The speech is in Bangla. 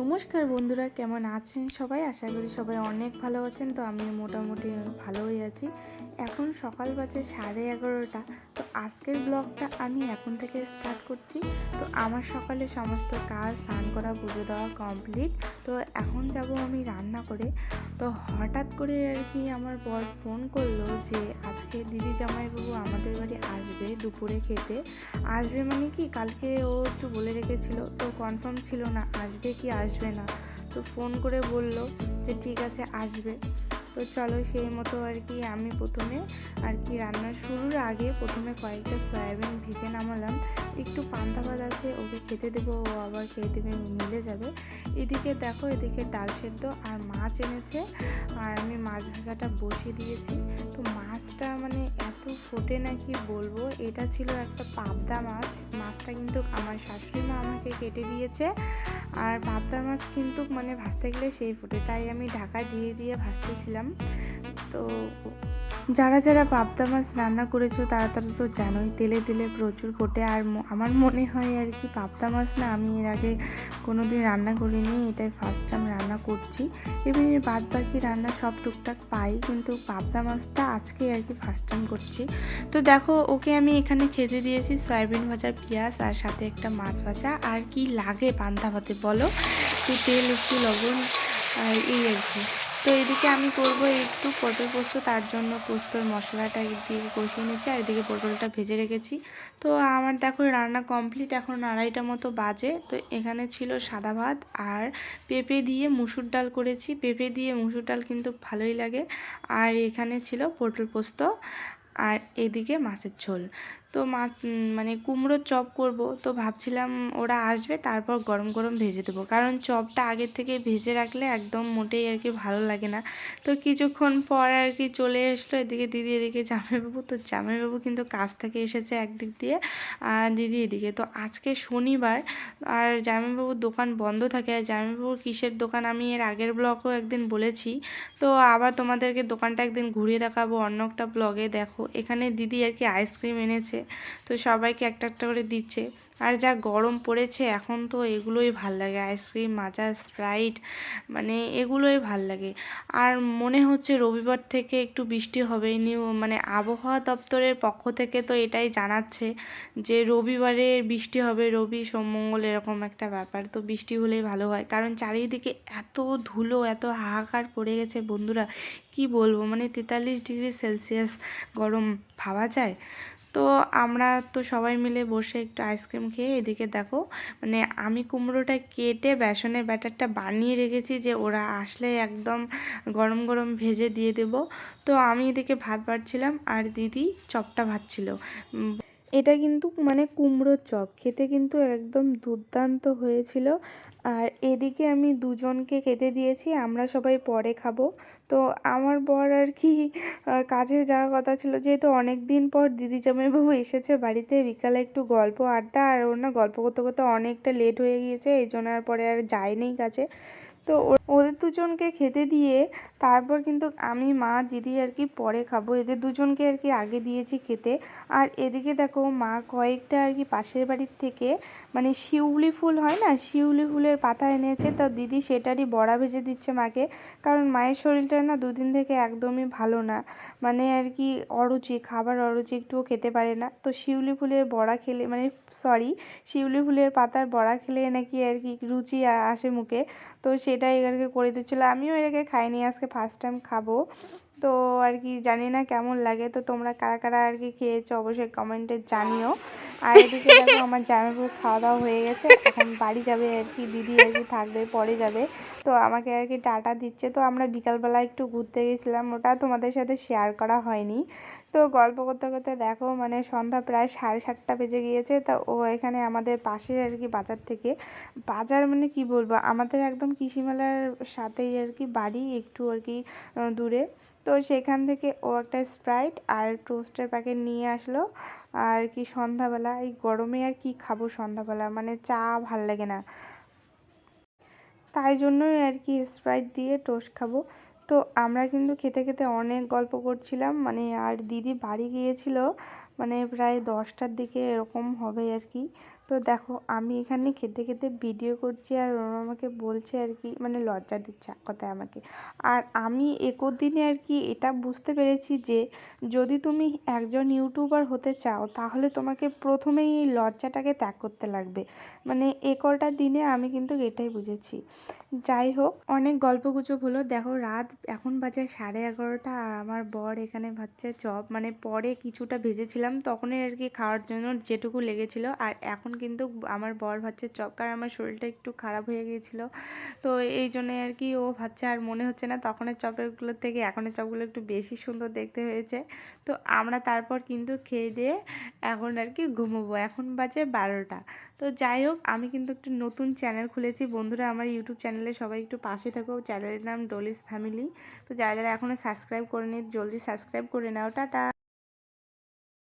নমস্কার বন্ধুরা, কেমন আছেন সবাই? আশা করি সবাই অনেক ভালো আছেন। তো আমি মোটামুটি ভালোই আছি। এখন সকাল বাজে সাড়ে এগারোটা। তো আজকের ব্লগটা আমি এখন থেকে স্টার্ট করছি। তো আমার সকালে সমস্ত কাজ, স্নান করা, পুজো দেওয়া কমপ্লিট তো এখন যাব আমি রান্না করে। তো হঠাৎ করে আর কি আমার বর ফোন করল যে, আজকে দিদি জামাইবাবু আমাদের বাড়ি আসবে দুপুরে খেতে। আসবে মানে কি? কালকে ও একটু বলে রেখেছিল। তো কনফার্ম ছিল না, আসবে কি? আসবে না। তো ফোন করে বলল যে, ঠিক আছে, আসবে। তো চলো সেই মতো আর কি আমি প্রথমে আর কি রান্না শুরুর আগে প্রথমে কয়েকটা সয়াবিন ভিজে নামালাম। একটু পান্তা ভাত আছে, ওকে খেতে দেবো, ও আবার খেয়ে দেবে, মিলে যাবে। এদিকে দেখো, এদিকে ডাল সেদ্ধ আর মাছ এনেছে। আর আমি মাছ ভাজাটা বসিয়ে দিয়েছি। তো মাছটা মানে এত ফোটে না কি বলব? এটা ছিল একটা পাবদা মাছ। মাছটা কিন্তু আমার শাশুড়ি মা আমাকে কেটে দিয়েছে। আর পাবদা মাছ কিন্তু মানে ভাজতে গেলে সেই ফোটে, তাই আমি ঢাকা দিয়ে দিয়ে ভাজতেছিলাম তো যারা যারা পাবদা মাছ রান্না করেছ, তারা তারা তো জানোই, তেলে তেলে প্রচুর ফোটে। আর আমার মনে হয় আর কি পাবদা মাছ না, আমি এর আগে কোনো দিন রান্না করিনি, এটাই ফার্স্ট টাইম রান্না করছি। এমনি বাদ বাকি রান্না সব টুকটাক পাই, কিন্তু পাবদা মাছটা আজকে আর কি ফার্স্ট টাইম করছি। তো দেখো, ওকে আমি এখানে খেতে দিয়েছি, সয়াবিন ভাজা, পেঁয়াজ, আর সাথে একটা মাছ ভাজা। আর কি লাগে পান্তা ভাতে বলো একটু তেল, একটু লবণ আর এই আর কি। তো এদিকে আমি করব একটু পটল পোস্ত, তার জন্য পোস্তর মশলাটা দিয়ে কষিয়ে নিচ্ছি আর এদিকে পটলটা ভেজে রেখেছি। তো আমার দেখো রান্না কমপ্লিট, এখন আড়াইটা মতো বাজে। তো এখানে ছিল সাদা ভাত আর পেঁপে দিয়ে মুসুর ডাল করেছি। পেঁপে দিয়ে মুসুর ডাল কিন্তু ভালোই লাগে। আর এখানে ছিল পটল পোস্ত আর এদিকে মাছের ঝোল। তো মা মানে কুমড়োর চপ করব। তো ভাবছিলাম ওরা আসবে, তারপর গরম গরম ভেজে দেবো। কারণ চপটা আগের থেকে ভেজে রাখলে একদম মোটেই আর কি ভালো লাগে না। তো কিছুক্ষণ পর আর কি চলে আসলো এদিকে দিদি, এদিকে জামাইবাবু। তো জামাইবাবু কিন্তু কাজ থেকে এসেছে একদিক দিয়ে, আর দিদি এদিকে। তো আজকে শনিবার, আর জামাইবাবুর দোকান বন্ধ থাকে। আর জামাইবাবুর কিসের দোকান আমি এর আগের ব্লগও একদিন বলেছি। তো আবার তোমাদেরকে দোকানটা একদিন ঘুরিয়ে দেখাবো অন্য একটা ব্লগে। দেখো, এখানে দিদি আর কি আইসক্রিম এনেছে। তো সবাইকে একটা একটা করে দিচ্ছে। আর যা গরম পড়েছে, এখন তো এগুলোই ভালো লাগে। আইসক্রিম, মাজা, স্প্রাইট মানে এগুলোই ভালো লাগে। আর মনে হচ্ছে রবিবার থেকে একটু বৃষ্টি হবে নিউ মানে আবহাওয়া দপ্তরের পক্ষ থেকে তো এটাই জানাচ্ছে যে রবিবারে বৃষ্টি হবে, রবি, সোম, মঙ্গল এরকম একটা ব্যাপার। তো বৃষ্টি হলেই ভালো হয়। কারণ চারিদিকে এত ধুলো, এত হাহাকার পড়ে গেছে বন্ধুরা। কি বলব? মানে তেতাল্লিশ ডিগ্রি সেলসিয়াস গরম ভাবা যায়। তো আমরা তো সবাই মিলে বসে একটু আইসক্রিম খেয়ে এদিকে দেখো মানে আমি কুমড়োটা কেটে বেসনের ব্যাটারটা বানিয়ে রেখেছি যে ওরা আসলে একদম গরম গরম ভেজে দিয়ে দেব। তো আমি এদিকে ভাত বাড়ছিলাম আর দিদি চপটা ভাজছিল। এটা কিন্তু মানে কুমড়োর চপ। খেতে কিন্তু একদম দুর্দান্ত হয়েছিল। আর এদিকে আমি দুজনকে খেতে দিয়েছি, আমরা সবাই পরে খাব। তো আমার বর আর কি কাজে যাওয়ার কথা ছিল। যেহেতু অনেক দিন পর দিদি জামাইবাবু এসেছে বাড়িতে, বিকালে একটু গল্প আড্ডা, আর ওর না গল্প করতে করতে অনেকটা লেট হয়ে গিয়েছে, এই জন্য আর পরে আর যায়নি কাজে। তো ও- ওদের দুজনকে খেতে দিয়ে তারপর কিন্তু আমি, মা, দিদি আর কি পরে খাব। এদের দুজনকে আর কি আগে দিয়েছি খেতে। আর এদিকে দেখো, মা কয়েকটা আর কি পাশের বাড়ির থেকে মানে শিউলি ফুল হয় না, শিউলি ফুলের পাতা এনেছে। তো দিদি সেটারই বড়া ভেজে দিচ্ছে মাকে। কারণ মায়ের শরীরটা না দুদিন থেকে একদমই ভালো না। মানে আর কি অরুচি, খাবার অরুচি একটুও খেতে পারে না। তো শিউলি ফুলের বড়া খেলে মানে সরি, শিউলি ফুলের পাতার বড়া খেলে নাকি আর কি রুচি আসে মুখে। তো সেটাই আর করে দিচ্ছিল। আমিও এর আগে খাইনি, আজকে ফার্স্ট টাইম খাব। তো আর কি, জানি না কেমন লাগে। তো তোমরা কারা কারা আর কি খেয়েছো, অবশ্যই কমেন্টে জানিও। আর এদিকে দেখো, আমার জামাইবাবু খাওয়া দাওয়া হয়ে গেছে। এখন বাড়ি যাবে আর কি, দিদি আর কি থাকবে, পরে যাবে। তো আমাকে আর কি টাটা দিচ্ছে। তো আমরা বিকালবেলা একটু ঘুরতে গেছিলাম, ওটা তোমাদের সাথে শেয়ার করা হয়নি। তো গল্প করতে করতে দেখো মানে সন্ধ্যা প্রায় সাড়ে সাতটা বেজে গিয়েছে। তা ও এখানে আমাদের পাশে আর কি বাজার থেকে। বাজার মানে কি বলব? আমাদের একদম কৃষিমেলার সাথেই আর কি বাড়ি, একটু আর কি দূরে। তো সেখান থেকে ও একটা স্প্রাইট আর টোস্টের প্যাকেট নিয়ে আসলো। আর কি সন্ধ্যাবেলা, এই গরমে আর কি খাব সন্ধ্যাবেলা? মানে চা ভালো লাগে না। তাই জন্যই আর কি স্প্রাইট দিয়ে টোস্ট খাব। তো আমরা কিন্তু খেতে খেতে অনেক গল্প করছিলাম। মানে আর দিদি বাড়ি গিয়েছিল মানে প্রায় দশটার দিকে এরকম হবে আর কি। তো দেখো, আমি এখানে খেতে খেতে ভিডিও করছি আর ওরা আমাকে বলছে আর কি মানে লজ্জা দিচ্ছে এক কথায় আমাকে। আর আমি একর দিনে আর কি এটা বুঝতে পেরেছি যে, যদি তুমি একজন ইউটিউবার হতে চাও, তাহলে তোমাকে প্রথমেই এই লজ্জাটাকে ত্যাগ করতে লাগবে। মানে এ কটা দিনে আমি কিন্তু এটাই বুঝেছি। যাই হোক, অনেক গল্প গুজব হলো। দেখো, রাত এখন বাজে সাড়ে এগারোটা আর আমার বর এখানে ভাবছে চপ মানে পরে কিছুটা ভেজেছিলাম, তখনই আর কি খাওয়ার জন্য যেটুকু লেগেছিল। আর এখন কিন্তু আমার বর ভাবছে, চপ, কারণ আমার শরীরটা একটু খারাপ হয়ে গিয়েছিল। তো এই জন্যে আর কি ও ভাবছে, আর মনে হচ্ছে না তখনের চপেরগুলোর থেকে এখনের চপগুলো একটু বেশি সুন্দর দেখতে হয়েছে। তো আমরা তারপর কিন্তু খেয়ে দিয়ে এখন আর কি ঘুমোবো। এখন বাজে বারোটা। তো যাই হোক, আমি কিন্তু একটু নতুন চ্যানেল খুলেছি। বন্ধুরা, আমার ইউটিউব চ্যানেলে সবাই একটু পাশে থাকো। চ্যানেলের নাম ডলিস ফ্যামিলি। তো যারা যারা এখনও সাবস্ক্রাইব করে নি জলদি সাবস্ক্রাইব করে নাও। টাটা!